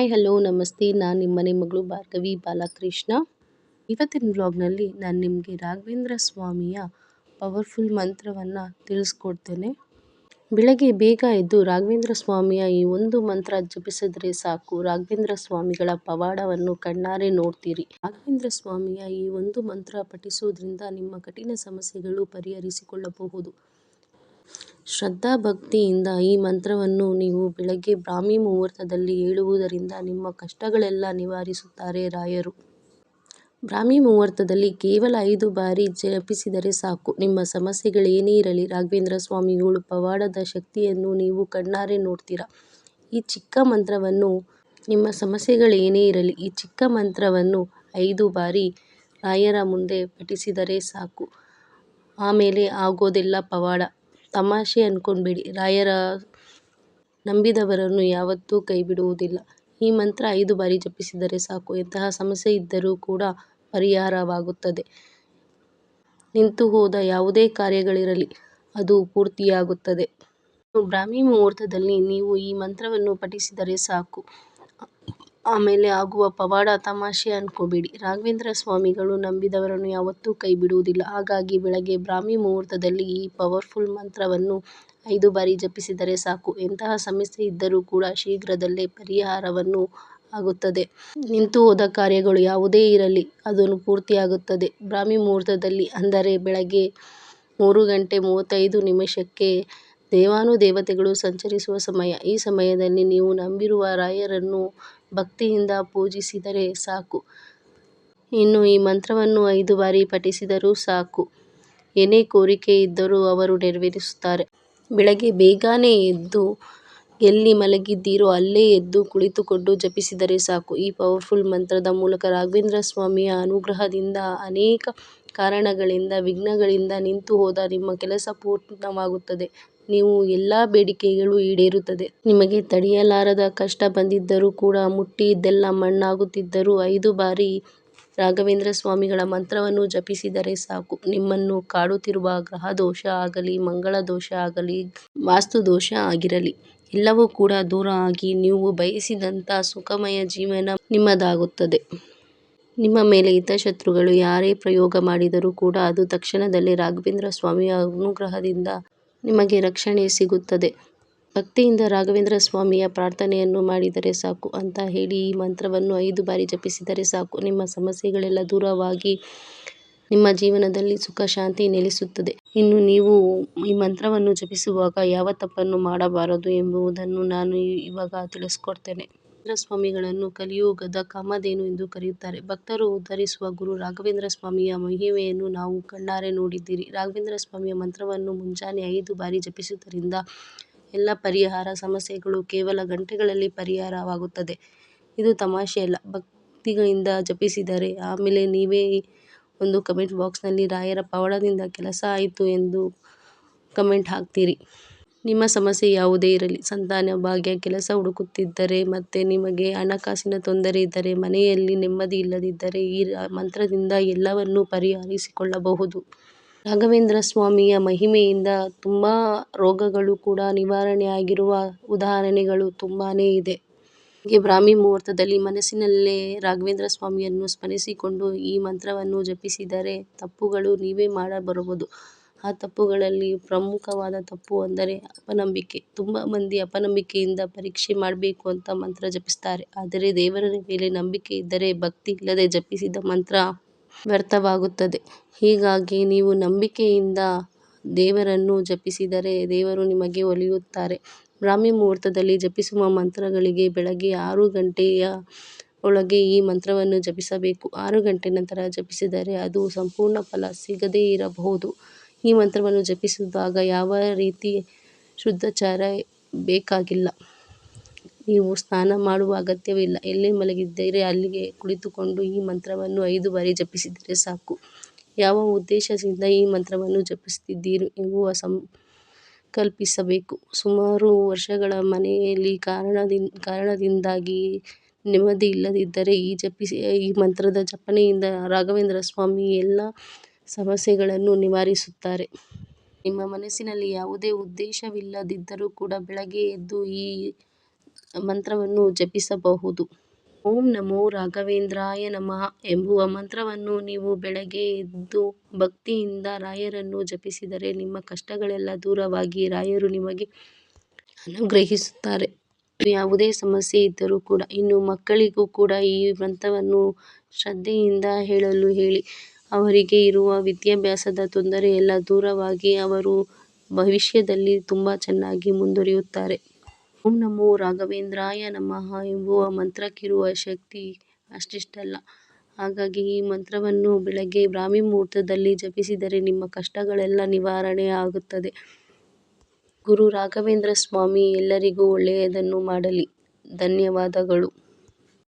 Hi, hello, ನಮಸ್ತೆ. ನಾನು ನಿಮ್ಮನೆ ಮಗಳು ಭಾರ್ಗವಿ ಬಾಲಕೃಷ್ಣ. ಇವತ್ತಿನ ಬ್ಲಾಗ್ನಲ್ಲಿ ನಾನು ನಿಮಗೆ ರಾಘವೇಂದ್ರ ಸ್ವಾಮಿಯ ಪವರ್ಫುಲ್ ಮಂತ್ರವನ್ನು ತಿಳಿಸ್ಕೊಡ್ತೇನೆ. ಬೆಳಗ್ಗೆ ಬೇಗ ಎದ್ದು ರಾಘವೇಂದ್ರ ಸ್ವಾಮಿಯ ಈ ಒಂದು ಮಂತ್ರ ಜಪಿಸಿದರೆ ಸಾಕು. ರಾಘವೇಂದ್ರ ಸ್ವಾಮಿಗಳ ಪವಾಡವನ್ನು ಕಣ್ಣಾರೆ ನೋಡ್ತೀರಿ. ರಾಘವೇಂದ್ರ ಸ್ವಾಮಿಯ ಈ ಒಂದು ಮಂತ್ರ ಪಠಿಸುವುದರಿಂದ ನಿಮ್ಮ ಕಠಿಣ ಸಮಸ್ಯೆಗಳು ಪರಿಹರಿಸಿಕೊಳ್ಳಬಹುದು. ಶ್ರದ್ಧಾ ಭಕ್ತಿಯಿಂದ ಈ ಮಂತ್ರವನ್ನು ನೀವು ಬೆಳಗ್ಗೆ ಬ್ರಾಹ್ಮಿ ಮುಹೂರ್ತದಲ್ಲಿ ಹೇಳುವುದರಿಂದ ನಿಮ್ಮ ಕಷ್ಟಗಳೆಲ್ಲ ನಿವಾರಿಸುತ್ತಾರೆ ರಾಯರು. ಬ್ರಾಹ್ಮಿ ಮುಹೂರ್ತದಲ್ಲಿ ಕೇವಲ ಐದು ಬಾರಿ ಜಪಿಸಿದರೆ ಸಾಕು. ನಿಮ್ಮ ಸಮಸ್ಯೆಗಳೇನೇ ಇರಲಿ. ರಾಘವೇಂದ್ರ ಸ್ವಾಮಿಗಳು ಪವಾಡದ ಶಕ್ತಿಯನ್ನು ನೀವು ಕಣ್ಣಾರೆ ನೋಡ್ತೀರಾ? ಈ ಚಿಕ್ಕ ಮಂತ್ರವನ್ನು ನಿಮ್ಮ ಸಮಸ್ಯೆಗಳೇನೇ ಇರಲಿ. ಈ ಚಿಕ್ಕ ಮಂತ್ರವನ್ನು ಐದು ಬಾರಿ ರಾಯರ ಮುಂದೆ ಪಠಿಸಿದರೆ ಸಾಕು. ಆಮೇಲೆ ಆಗೋದೆಲ್ಲ ಪವಾಡ. ತಮಾಷೆ ಅನ್ಕೊಂಡ್ಬಿಡಿ. ರಾಯರ ನಂಬಿದವರನ್ನು ಯಾವತ್ತೂ ಕೈಬಿಡುವುದಿಲ್ಲ. ಈ ಮಂತ್ರ ಐದು ಬಾರಿ ಜಪಿಸಿದರೆ ಸಾಕು. ಎಂತಹ ಸಮಸ್ಯೆ ಇದ್ದರೂ ಕೂಡ ಪರಿಹಾರವಾಗುತ್ತದೆ. ನಿಂತು ಹೋದ ಯಾವುದೇ ಕಾರ್ಯಗಳಿರಲಿ, ಅದು ಪೂರ್ತಿಯಾಗುತ್ತದೆ. ಬ್ರಾಹ್ಮಿ ಮುಹೂರ್ತದಲ್ಲಿ ನೀವು ಈ ಮಂತ್ರವನ್ನು ಪಠಿಸಿದರೆ ಸಾಕು. ಆಮೇಲೆ ಆಗುವ ಪವಾಡ, ತಮಾಷೆ ಅನ್ಕೋಬೇಡಿ. ರಾಘವೇಂದ್ರ ಸ್ವಾಮಿಗಳು ನಂಬಿದವರನ್ನು ಯಾವತ್ತೂ ಕೈ ಬಿಡುವುದಿಲ್ಲ ಹಾಗಾಗಿ ಬೆಳಗ್ಗೆ ಬ್ರಾಹ್ಮಿ ಮುಹೂರ್ತದಲ್ಲಿ ಈ ಪವರ್ಫುಲ್ ಮಂತ್ರವನ್ನು ಐದು ಬಾರಿ ಜಪಿಸಿದರೆ ಸಾಕು. ಎಂತಹ ಸಮಸ್ಯೆ ಇದ್ದರೂ ಕೂಡ ಶೀಘ್ರದಲ್ಲೇ ಪರಿಹಾರವನ್ನು ಆಗುತ್ತದೆ. ನಿಂತು ಹೋದ ಕಾರ್ಯಗಳು ಯಾವುದೇ ಇರಲಿ, ಅದನ್ನು ಪೂರ್ತಿಯಾಗುತ್ತದೆ. ಬ್ರಾಹ್ಮಿ ಮುಹೂರ್ತದಲ್ಲಿ ಅಂದರೆ ಬೆಳಗ್ಗೆ ಮೂರು ಗಂಟೆ ಮೂವತ್ತೈದು ನಿಮಿಷಕ್ಕೆ ದೇವಾನುದೇವತೆಗಳು ಸಂಚರಿಸುವ ಸಮಯ. ಈ ಸಮಯದಲ್ಲಿ ನೀವು ನಂಬಿರುವ ರಾಯರನ್ನು ಭಕ್ತಿಯಿಂದ ಪೂಜಿಸಿದರೆ ಸಾಕು. ಇನ್ನು ಈ ಮಂತ್ರವನ್ನು ಐದು ಬಾರಿ ಪಠಿಸಿದರೂ ಸಾಕು. ಏನೇ ಕೋರಿಕೆ ಇದ್ದರೂ ಅವರು ನೆರವೇರಿಸುತ್ತಾರೆ. ಬೆಳಗ್ಗೆ ಬೇಗನೆ ಎದ್ದು ಎಲ್ಲಿ ಮಲಗಿದ್ದೀರೋ ಅಲ್ಲೇ ಎದ್ದು ಕುಳಿತುಕೊಂಡು ಜಪಿಸಿದರೆ ಸಾಕು. ಈ ಪವರ್ಫುಲ್ ಮಂತ್ರದ ಮೂಲಕ ರಾಘವೇಂದ್ರ ಸ್ವಾಮಿಯ ಅನುಗ್ರಹದಿಂದ ಅನೇಕ ಕಾರಣಗಳಿಂದ, ವಿಘ್ನಗಳಿಂದ ನಿಂತು ಹೋದ ನಿಮ್ಮ ಕೆಲಸ ಪೂರ್ಣವಾಗುತ್ತದೆ. ನೀವು ಎಲ್ಲ ಬೇಡಿಕೆಗಳು ಈಡೇರುತ್ತದೆ. ನಿಮಗೆ ತಡೆಯಲಾರದ ಕಷ್ಟ ಬಂದಿದ್ದರೂ ಕೂಡ ಮುಟ್ಟಿದ್ದೆಲ್ಲ ಮಣ್ಣಾಗುತ್ತಿದ್ದರೂ ಐದು ಬಾರಿ ರಾಘವೇಂದ್ರ ಸ್ವಾಮಿಗಳ ಮಂತ್ರವನ್ನು ಜಪಿಸಿದರೆ ಸಾಕು. ನಿಮ್ಮನ್ನು ಕಾಡುತ್ತಿರುವ ಗ್ರಹ ದೋಷ ಆಗಲಿ ಮಂಗಳ ದೋಷ ಆಗಲಿ ವಾಸ್ತು ದೋಷ ಆಗಿರಲಿ. ಎಲ್ಲವೂ ಕೂಡ ದೂರ ಆಗಿ ನೀವು ಬಯಸಿದಂಥ ಸುಖಮಯ ಜೀವನ ನಿಮ್ಮದಾಗುತ್ತದೆ. ನಿಮ್ಮ ಮೇಲೆ ಹಿತಶತ್ರುಗಳು ಯಾರೇ ಪ್ರಯೋಗ ಮಾಡಿದರೂ ಕೂಡ ಅದು ತಕ್ಷಣದಲ್ಲಿ ರಾಘವೇಂದ್ರ ಸ್ವಾಮಿಯ ಅನುಗ್ರಹದಿಂದ ನಿಮಗೆ ರಕ್ಷಣೆ ಸಿಗುತ್ತದೆ. ಭಕ್ತಿಯಿಂದ ರಾಘವೇಂದ್ರ ಸ್ವಾಮಿಯ ಪ್ರಾರ್ಥನೆಯನ್ನು ಮಾಡಿದರೆ ಸಾಕು ಅಂತ ಹೇಳಿ ಈ ಮಂತ್ರವನ್ನು ಐದು ಬಾರಿ ಜಪಿಸಿದರೆ ಸಾಕು. ನಿಮ್ಮ ಸಮಸ್ಯೆಗಳೆಲ್ಲ ದೂರವಾಗಿ ನಿಮ್ಮ ಜೀವನದಲ್ಲಿ ಸುಖ, ಶಾಂತಿ ನೆಲೆಸುತ್ತದೆ. ಇನ್ನು ನೀವು ಈ ಮಂತ್ರವನ್ನು ಜಪಿಸುವಾಗ ಯಾವ ತಪ್ಪನ್ನು ಮಾಡಬಾರದು ಎಂಬುದನ್ನು ನಾನು ಇವಾಗ ತಿಳಿಸ್ಕೊಡ್ತೇನೆ. ರಾಘವೇಂದ್ರ ಸ್ವಾಮಿಗಳನ್ನು ಕಲಿಯುಗದ ಕಾಮಧೇನು ಎಂದು ಕರೆಯುತ್ತಾರೆ. ಭಕ್ತರು ಉದ್ಧರಿಸುವ ಗುರು ರಾಘವೇಂದ್ರ ಸ್ವಾಮಿಯ ಮಹಿಮೆಯನ್ನು ನಾವು ಕಣ್ಣಾರೆ ನೋಡಿದ್ದೀರಿ. ರಾಘವೇಂದ್ರ ಸ್ವಾಮಿಯ ಮಂತ್ರವನ್ನು ಮುಂಜಾನೆ ಐದು ಬಾರಿ ಜಪಿಸುವುದರಿಂದ ಎಲ್ಲ ಪರಿಹಾರ ಸಮಸ್ಯೆಗಳು ಕೇವಲ ಗಂಟೆಗಳಲ್ಲಿ ಪರಿಹಾರವಾಗುತ್ತದೆ. ಇದು ತಮಾಷೆಯಲ್ಲ. ಭಕ್ತಿಗಳಿಂದ ಜಪಿಸಿದರೆ ಆಮೇಲೆ ನೀವೇ ಒಂದು ಕಮೆಂಟ್ ಬಾಕ್ಸ್ನಲ್ಲಿ ರಾಯರ ಪವಾಡದಿಂದ ಕೆಲಸ ಆಯಿತು ಎಂದು ಕಮೆಂಟ್ ಹಾಕ್ತೀರಿ. ನಿಮ್ಮ ಸಮಸ್ಯೆ ಯಾವುದೇ ಇರಲಿ. ಸಂತಾನ ಭಾಗ್ಯ, ಕೆಲಸ ಹುಡುಕುತ್ತಿದ್ದರೆ ಮತ್ತು ನಿಮಗೆ ಹಣಕಾಸಿನ ತೊಂದರೆ ಇದ್ದರೆ, ಮನೆಯಲ್ಲಿ ನೆಮ್ಮದಿ ಇಲ್ಲದಿದ್ದರೆ ಈ ಮಂತ್ರದಿಂದ ಎಲ್ಲವನ್ನೂ ಪರಿಹರಿಸಿಕೊಳ್ಳಬಹುದು. ರಾಘವೇಂದ್ರ ಸ್ವಾಮಿಯ ಮಹಿಮೆಯಿಂದ ತುಂಬ ರೋಗಗಳು ಕೂಡ ನಿವಾರಣೆ ಆಗಿರುವ ಉದಾಹರಣೆಗಳು ತುಂಬಾ ಇದೆ. ಬ್ರಾಹ್ಮಿ ಮುಹೂರ್ತದಲ್ಲಿ ಮನಸ್ಸಿನಲ್ಲೇ ರಾಘವೇಂದ್ರ ಸ್ವಾಮಿಯನ್ನು ಸ್ಮರಿಸಿಕೊಂಡು ಈ ಮಂತ್ರವನ್ನು ಜಪಿಸಿದರೆ ತಪ್ಪುಗಳು ನೀವೇ ಮಾಡಬರಬಹುದು. ಆ ತಪ್ಪುಗಳಲ್ಲಿ ಪ್ರಮುಖವಾದ ತಪ್ಪು ಅಂದರೆ ಅಪನಂಬಿಕೆ. ತುಂಬ ಮಂದಿ ಅಪನಂಬಿಕೆಯಿಂದ ಪರೀಕ್ಷೆ ಮಾಡಬೇಕು ಅಂತ ಮಂತ್ರ ಜಪಿಸ್ತಾರೆ. ಆದರೆ ದೇವರ ಮೇಲೆ ನಂಬಿಕೆ ಇದ್ದರೆ ಭಕ್ತಿ ಇಲ್ಲದೆ ಜಪಿಸಿದ ಮಂತ್ರ ವ್ಯರ್ಥವಾಗುತ್ತದೆ. ಹೀಗಾಗಿ ನೀವು ನಂಬಿಕೆಯಿಂದ ದೇವರನ್ನು ಜಪಿಸಿದರೆ ದೇವರು ನಿಮಗೆ ಒಲಿಯುತ್ತಾರೆ. ಬ್ರಾಹ್ಮಿ ಮುಹೂರ್ತದಲ್ಲಿ ಜಪಿಸುವ ಮಂತ್ರಗಳಿಗೆ ಬೆಳಗ್ಗೆ ಆರು ಗಂಟೆಯ ಒಳಗೆ ಈ ಮಂತ್ರವನ್ನು ಜಪಿಸಬೇಕು. ಆರು ಗಂಟೆ ನಂತರ ಜಪಿಸಿದರೆ ಅದು ಸಂಪೂರ್ಣ ಫಲ ಸಿಗದೇ ಇರಬಹುದು. ಈ ಮಂತ್ರವನ್ನು ಜಪಿಸಿದಾಗ ಯಾವ ರೀತಿ ಶುದ್ಧಾಚಾರ ಬೇಕಾಗಿಲ್ಲ. ನೀವು ಸ್ನಾನ ಮಾಡುವ ಅಗತ್ಯವಿಲ್ಲ. ಎಲ್ಲಿ ಮಲಗಿದ್ದೀರಿ ಅಲ್ಲಿಗೆ ಕುಳಿತುಕೊಂಡು ಈ ಮಂತ್ರವನ್ನು ಐದು ಬಾರಿ ಜಪಿಸಿದರೆ ಸಾಕು. ಯಾವ ಉದ್ದೇಶದಿಂದ ಈ ಮಂತ್ರವನ್ನು ಜಪಿಸುತ್ತಿದ್ದೀರಿ ಎಂಬುವ ಸಂಕಲ್ಪಿಸಬೇಕು ಸುಮಾರು ವರ್ಷಗಳ ಮನೆಯಲ್ಲಿ ಕಾರಣದಿಂದ ಕಾರಣದಿಂದಾಗಿ ನೆಮ್ಮದಿ ಇಲ್ಲದಿದ್ದರೆ ಈ ಜಪಿಸಿ ಈ ಮಂತ್ರದ ಜಪನೆಯಿಂದ ರಾಘವೇಂದ್ರ ಸ್ವಾಮಿ ಎಲ್ಲ ಸಮಸ್ಯೆಗಳನ್ನು ನಿವಾರಿಸುತ್ತಾರೆ ನಿಮ್ಮ ಮನಸ್ಸಿನಲ್ಲಿ ಯಾವುದೇ ಉದ್ದೇಶವಿಲ್ಲದಿದ್ದರೂ ಕೂಡ ಬೆಳಗ್ಗೆ ಎದ್ದು ಈ ಮಂತ್ರವನ್ನು ಜಪಿಸಬಹುದು. ಓಂ ನಮೋ ರಾಘವೇಂದ್ರಾಯ ನಮಃ ಎಂಬುವ ಮಂತ್ರವನ್ನು ನೀವು ಬೆಳಗ್ಗೆ ಎದ್ದು ಭಕ್ತಿಯಿಂದ ರಾಯರನ್ನು ಜಪಿಸಿದರೆ ನಿಮ್ಮ ಕಷ್ಟಗಳೆಲ್ಲ ದೂರವಾಗಿ ರಾಯರು ನಿಮಗೆ ಅನುಗ್ರಹಿಸುತ್ತಾರೆ. ಯಾವುದೇ ಸಮಸ್ಯೆ ಇದ್ದರೂ ಕೂಡ, ಇನ್ನು ಮಕ್ಕಳಿಗೂ ಕೂಡ ಈ ಮಂತ್ರವನ್ನು ಶ್ರದ್ಧೆಯಿಂದ ಹೇಳಲು ಹೇಳಿ. ಅವರಿಗೆ ಇರುವ ವಿದ್ಯಾಭ್ಯಾಸದ ತೊಂದರೆ ಎಲ್ಲ ದೂರವಾಗಿ ಅವರು ಭವಿಷ್ಯದಲ್ಲಿ ತುಂಬ ಚೆನ್ನಾಗಿ ಮುಂದುವರಿಯುತ್ತಾರೆ. ಓಂ ನಮೋ ರಾಘವೇಂದ್ರಾಯ ನಮಃ ಎಂಬುವ ಮಂತ್ರಕ್ಕಿರುವ ಶಕ್ತಿ ಅಷ್ಟಿಷ್ಟಲ್ಲ. ಹಾಗಾಗಿ ಈ ಮಂತ್ರವನ್ನು ಬೆಳಗ್ಗೆ ಬ್ರಾಹ್ಮಿ ಮುಹೂರ್ತದಲ್ಲಿ ಜಪಿಸಿದರೆ ನಿಮ್ಮ ಕಷ್ಟಗಳೆಲ್ಲ ನಿವಾರಣೆ ಆಗುತ್ತದೆ. ಗುರು ರಾಘವೇಂದ್ರ ಸ್ವಾಮಿ ಎಲ್ಲರಿಗೂ ಒಳ್ಳೆಯದನ್ನು ಮಾಡಲಿ. ಧನ್ಯವಾದಗಳು.